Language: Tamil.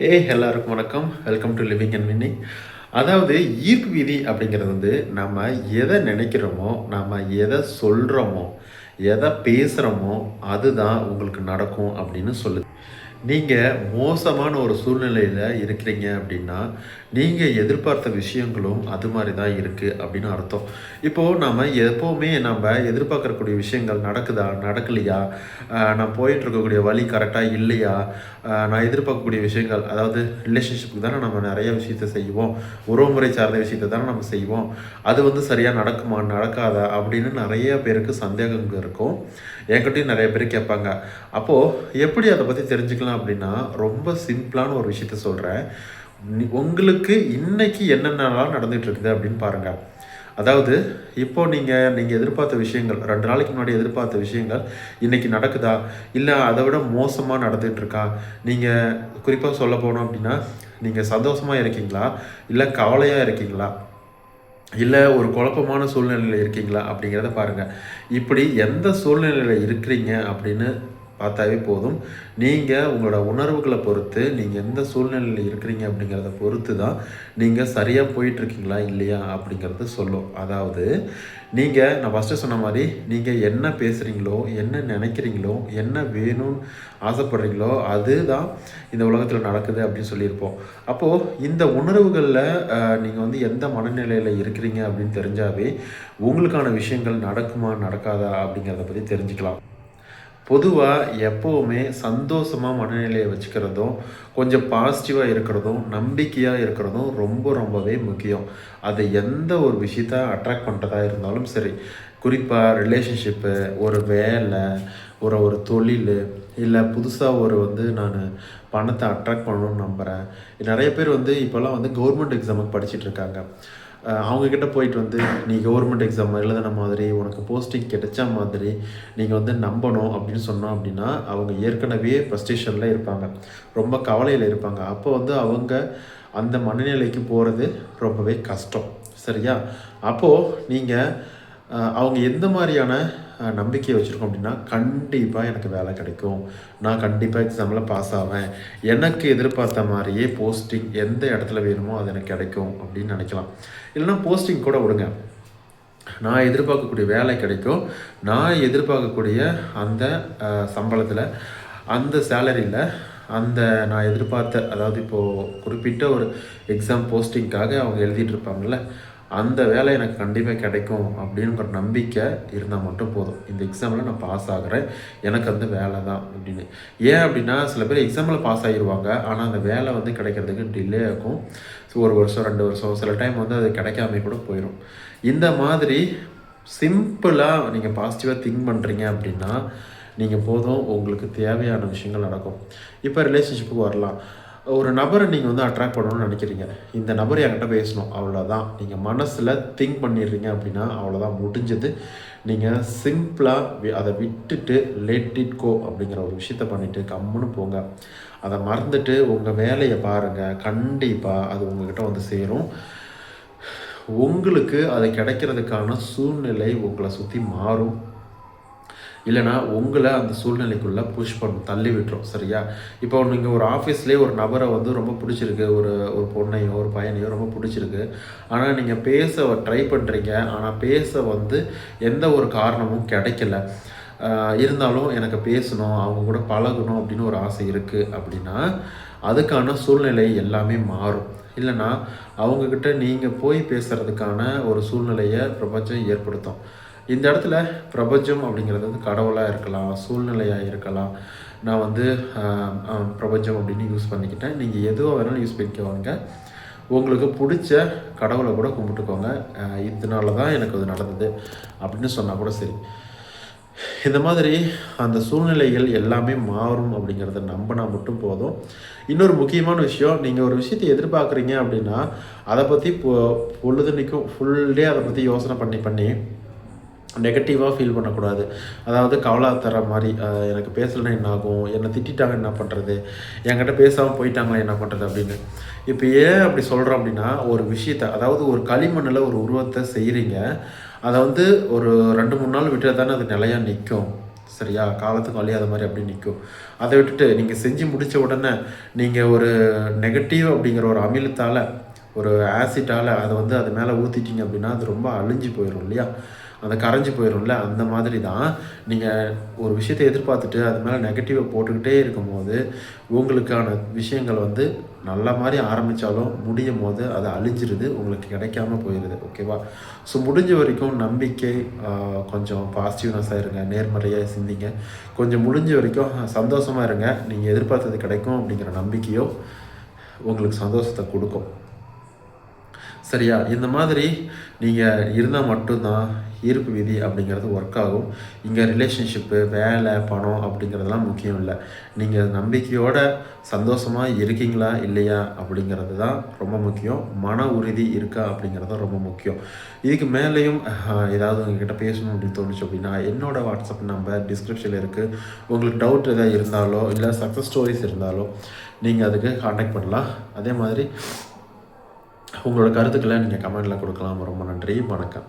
ஏ எல்லாருக்கும் வணக்கம். Welcome to living and winning அதாவது ஈர்ப்பு விதி அப்படிங்கிறது வந்து நம்ம எதை நினைக்கிறோமோ நம்ம எதை சொல்கிறோமோ எதை பேசுகிறோமோ அதுதான் உங்களுக்கு நடக்கும் அப்படின்னு சொல்லுது. நீங்கள் மோசமான ஒரு சூழ்நிலையில் இருக்கிறீங்க அப்படின்னா நீங்கள் எதிர்பார்த்த விஷயங்களும் அது மாதிரி தான் இருக்குது அப்படின்னு அர்த்தம். இப்போது நம்ம எப்போவுமே நம்ம எதிர்பார்க்கக்கூடிய விஷயங்கள் நடக்குதா நடக்கலையா? நான் போயிட்டுருக்கக்கூடிய வழி கரெக்டாக இல்லையா? நான் எதிர்பார்க்கக்கூடிய விஷயங்கள் அதாவது ரிலேஷன்ஷிப்புக்கு தானே நம்ம நிறைய விஷயத்த செய்வோம். உறவுமுறை சார்ந்த விஷயத்தை தானே நம்ம செய்வோம். அது வந்து சரியாக நடக்குமா நடக்காதா அப்படின்னு நிறைய பேருக்கு சந்தேகங்கள் இருக்கும். என்கிட்டையும் நிறைய பேர் கேட்பாங்க. அப்போது எப்படி அதை பற்றி தெரிஞ்சுக்கலாம் அப்படின்னா ரொம்ப சிம்பிளான ஒரு விஷயத்த சொல்கிறேன் உங்களுக்கு இன்னைக்கு என்னென்னலாம் நடந்துகிட்டு இருக்குது அப்படின்னு பாருங்கள் அதாவது இப்போ நீங்கள் நீங்கள் எதிர்பார்த்த விஷயங்கள் ரெண்டு நாளைக்கு முன்னாடி எதிர்பார்த்த விஷயங்கள் இன்றைக்கி நடக்குதா? இல்லை அதை விட மோசமாக நடந்துகிட்ருக்கா நீங்கள் குறிப்பாக சொல்ல போனோம் அப்படின்னா நீங்கள் சந்தோஷமாக இருக்கீங்களா? இல்லை கவலையாக இருக்கீங்களா? இல்லை ஒரு குழப்பமான சூழ்நிலையில் இருக்கீங்களா அப்படிங்கிறத பாருங்கள் இப்படி எந்த சூழ்நிலையில் இருக்கிறீங்க அப்படின்னு பார்த்தாவே போதும். நீங்கள் உங்களோட உணர்வுகளை பொறுத்து நீங்கள் எந்த சூழ்நிலையில் இருக்கிறீங்க அப்படிங்கிறத பொறுத்து தான் நீங்கள் சரியாக போயிட்டுருக்கீங்களா இல்லையா அப்படிங்கிறது சொல்லும். அதாவது நீங்கள் நான் ஃபஸ்ட்டு சொன்ன மாதிரி நீங்கள் என்ன பேசுகிறீங்களோ என்ன நினைக்கிறீங்களோ என்ன வேணும்னு ஆசைப்படுறீங்களோ அதுதான் இந்த உலகத்தில் நடக்குது அப்படின்னு சொல்லியிருப்போம். அப்போது இந்த உணர்வுகளில் நீங்கள் வந்து எந்த மனநிலையில் இருக்கிறீங்க அப்படின்னு தெரிஞ்சாவே உங்களுக்கான விஷயங்கள் நடக்குமா நடக்காதா அப்படிங்கிறத பற்றி தெரிஞ்சுக்கலாம். பொதுவாக எப்போவுமே சந்தோஷமாக மனநிலையை வச்சுக்கிறதும் கொஞ்சம் பாசிட்டிவாக இருக்கிறதும் நம்பிக்கையாக இருக்கிறதும் ரொம்ப ரொம்பவே முக்கியம். அது எந்த ஒரு விஷயத்த அட்ராக்ட் பண்ணுறதா இருந்தாலும் சரி. குறிப்பாக ரிலேஷன்ஷிப்பு ஒரு வேலை ஒரு ஒரு தொழில் இல்லை புதுசாக ஒரு வந்து நான் பணத்தை அட்ராக்ட் பண்ணணும்னு நம்புகிறேன் நிறைய பேர் வந்து இப்போல்லாம் வந்து கவர்மெண்ட் எக்ஸாமுக்கு படிச்சிட்டு இருக்காங்க. அவங்கக்கிட்ட போயிட்டு வந்து நீ கவர்மெண்ட் எக்ஸாம் எழுதின மாதிரி உனக்கு போஸ்டிங் கிடைச்ச மாதிரி நீங்கள் வந்து நம்பணும் அப்படின்னு சொன்னோம் அப்படின்னா அவங்க ஏற்கனவே ஃப்ரஸ்ட்ரேஷனில் இருப்பாங்க. ரொம்ப கவலையில் இருப்பாங்க. அப்போ வந்து அவங்க அந்த மனநிலைக்கு போகிறது ரொம்பவே கஷ்டம். சரியா? அப்போது நீங்கள் அவங்க எந்த மாதிரியான நம்பிக்கையை வச்சுருக்கோம் அப்படின்னா கண்டிப்பாக எனக்கு வேலை கிடைக்கும். நான் கண்டிப்பாக எக்ஸாமில் பாஸ் ஆவேன். எனக்கு எதிர்பார்த்த மாதிரியே போஸ்டிங் எந்த இடத்துல வேணுமோ அது எனக்கு கிடைக்கும் அப்படின்னு நினைக்கலாம். இல்லைன்னா போஸ்டிங் கூட விடுங்க. நான் எதிர்பார்க்கக்கூடிய வேலை கிடைக்கும். நான் எதிர்பார்க்கக்கூடிய அந்த சம்பளத்தில் அந்த சேலரியில் அந்த நான் எதிர்பார்த்த அதாவது இப்போது குறிப்பிட்ட ஒரு எக்ஸாம் போஸ்டிங்க்காக அவங்க எழுதிட்டு இருப்பாங்கள்ல அந்த வேலை எனக்கு கண்டிப்பாக கிடைக்கும் அப்படிங்கிற ஒரு நம்பிக்கை இருந்தால் மட்டும் போதும். இந்த எக்ஸாமில் நான் பாஸ் ஆகுறேன். எனக்கு அந்த வேலை தான் அப்படின்னு. ஏன் அப்படின்னா சில பேர் எக்ஸாமில் பாஸ் ஆகிடுவாங்க ஆனால் அந்த வேலை வந்து கிடைக்கிறதுக்கு டிலே ஆகும். ஸோ ஒரு வருஷம் ரெண்டு வருஷம் சில டைம் வந்து அது கிடைக்காம கூட போயிடும் இந்த மாதிரி சிம்பிளாக நீங்கள் பாசிட்டிவாக திங்க் பண்ணுறீங்க அப்படின்னா நீங்கள் போதும். உங்களுக்கு தேவையான விஷயங்கள் நடக்கும். இப்போ ரிலேஷன்ஷிப்புக்கு வரலாம். ஒரு நபரை நீங்கள் வந்து அட்ராக்ட் பண்ணணும்னு நினைக்கிறீங்க. இந்த நபர் என்கிட்ட பேசணும். அவ்வளோதான் நீங்கள் மனசில் திங்க் பண்ணிடுறீங்க அப்படின்னா அவ்வளோதான் முடிஞ்சது. நீங்கள் சிம்பிளாக அதை விட்டுட்டு லெட் இட் கோ அப்படிங்கிற ஒரு விஷயத்த பண்ணிவிட்டு கம்முன்னு போங்க. அதை மறந்துட்டு உங்கள் வேலையை பாருங்கள் கண்டிப்பாக அது உங்கள்கிட்ட வந்து சேரும். உங்களுக்கு அது கிடைக்கிறதுக்கான சூழ்நிலை உங்களை சுற்றி மாறும். இல்லைனா உங்களை அந்த சூழ்நிலைக்குள்ளே புஷ் பண்ணும் தள்ளி விட்டுரும் சரியா? இப்போ நீங்கள் ஒரு ஆஃபீஸ்லேயே ஒரு நபரை வந்து ரொம்ப பிடிச்சிருக்கு ஒரு ஒரு பொண்ணையோ ஒரு பையனையோ ரொம்ப பிடிச்சிருக்கு. ஆனால் நீங்கள் பேச ட்ரை பண்ணுறீங்க ஆனால் பேச வந்து எந்த ஒரு காரணமும் கிடைக்கல. இருந்தாலும் எனக்கு பேசணும் அவங்க கூட பழகணும் அப்படின்னு ஒரு ஆசை இருக்குது அப்படின்னா அதுக்கான சூழ்நிலை எல்லாமே மாறும். இல்லைன்னா அவங்கக்கிட்ட நீங்கள் போய் பேசுகிறதுக்கான ஒரு சூழ்நிலையை பிரபஞ்சம் ஏற்படுத்தும். இந்த இடத்துல பிரபஞ்சம் அப்படிங்கிறது வந்து கடவுளாக இருக்கலாம் சூழ்நிலையாக இருக்கலாம். நான் வந்து பிரபஞ்சம் அப்படின்னு யூஸ் பண்ணிக்கிட்டேன். நீங்கள் எதுவாக வேணாலும் யூஸ் பண்ணிக்கோங்க. உங்களுக்கு பிடிச்ச கடவுளை கூட கும்பிட்டுக்கோங்க. இதனால தான் எனக்கு அது நடந்தது அப்படின்னு சொன்னால் கூட சரி. இந்த மாதிரி அந்த சூழ்நிலைகள் எல்லாமே மாறும் அப்படிங்கிறத நம்பினா மட்டும் போதும். இன்னொரு முக்கியமான விஷயம் நீங்கள் ஒரு விஷயத்தை எதிர்பார்க்குறீங்க அப்படின்னா அதை பற்றி பொ பொழுதுனைக்கும் ஃபுல் டே அதை பற்றி யோசனை பண்ணி பண்ணி நெகட்டிவாக ஃபீல் பண்ணக்கூடாது. அதாவது கவலா தர மாதிரி எனக்கு பேசலைன்னா என்ன ஆகும்? என்னை திட்டிட்டாங்க என்ன பண்ணுறது என்கிட்ட பேசாமல் போயிட்டாங்களா என்ன பண்ணுறது அப்படின்னு. இப்போ ஏன் அப்படி சொல்கிறோம் அப்படின்னா ஒரு விஷயத்த அதாவது ஒரு களிமண்ணில் ஒரு உருவத்தை செய்கிறீங்க அதை வந்து ஒரு ரெண்டு மூணு நாள் விட்டு தானே அது நிலையாக நிற்கும் சரியா? காலத்துக்கும் அழியாத மாதிரி அப்படி நிற்கும் அதை விட்டுட்டு நீங்கள் செஞ்சு முடித்த உடனே நீங்கள் ஒரு நெகட்டிவ் அப்படிங்கிற ஒரு அமிலத்தால் ஒரு ஆசிட்டால் அதை வந்து அது மேலே ஊற்றிட்டீங்க அப்படின்னா அது ரொம்ப அழிஞ்சு போயிடும் இல்லையா? அந்த கரைஞ்சி போயிடும்ல அந்த மாதிரி தான் நீங்கள் ஒரு விஷயத்தை எதிர்பார்த்துட்டு அது மேலே நெகட்டிவை போட்டுக்கிட்டே இருக்கும்போது உங்களுக்கான விஷயங்கள் வந்து நல்ல மாதிரி ஆரம்பித்தாலும் முடியும் போது அது அழிஞ்சிருது உங்களுக்கு கிடைக்காம போயிடுது ஓகேவா ஸோ முடிஞ்ச வரைக்கும் நம்பிக்கை கொஞ்சம் பாசிட்டிவ்னஸாக இருங்க நேர்மறையாக சிந்திங்க. கொஞ்சம் முடிஞ்ச வரைக்கும் சந்தோஷமாக இருங்க. நீங்கள் எதிர்பார்த்தது கிடைக்கும் அப்படிங்கிற நம்பிக்கையோ உங்களுக்கு சந்தோஷத்தை கொடுக்கும். சரியா? இந்த மாதிரி நீங்கள் இருந்தால் மட்டும்தான் ஈர்ப்பு விதி அப்படிங்கிறது ஒர்க் ஆகும். இங்கே ரிலேஷன்ஷிப்பு வேலை பணம் அப்படிங்கிறதெல்லாம் முக்கியம் இல்லை. நீங்கள் நம்பிக்கையோட சந்தோஷமாக இருக்கீங்களா இல்லையா அப்படிங்கிறது தான் ரொம்ப முக்கியம். மன உறுதி இருக்கா அப்படிங்கிறது தான் ரொம்ப முக்கியம். இதுக்கு மேலேயும் ஏதாவது உங்ககிட்ட பேசணும் அப்படின்னு தோணுச்சு அப்படின்னா என்னோட வாட்ஸ்அப் நம்பர் டிஸ்கிரிப்ஷனில் இருக்குது உங்களுக்கு டவுட் எதாவது இருந்தாலோ இல்லை சக்ஸஸ் ஸ்டோரிஸ் இருந்தாலோ நீங்கள் அதுக்கு காண்டாக்ட் பண்ணலாம். அதே மாதிரி உங்களோட கருத்துக்களை நீங்கள் கமெண்டில் கொடுக்கலாம். ரொம்ப நன்றி. வணக்கம்.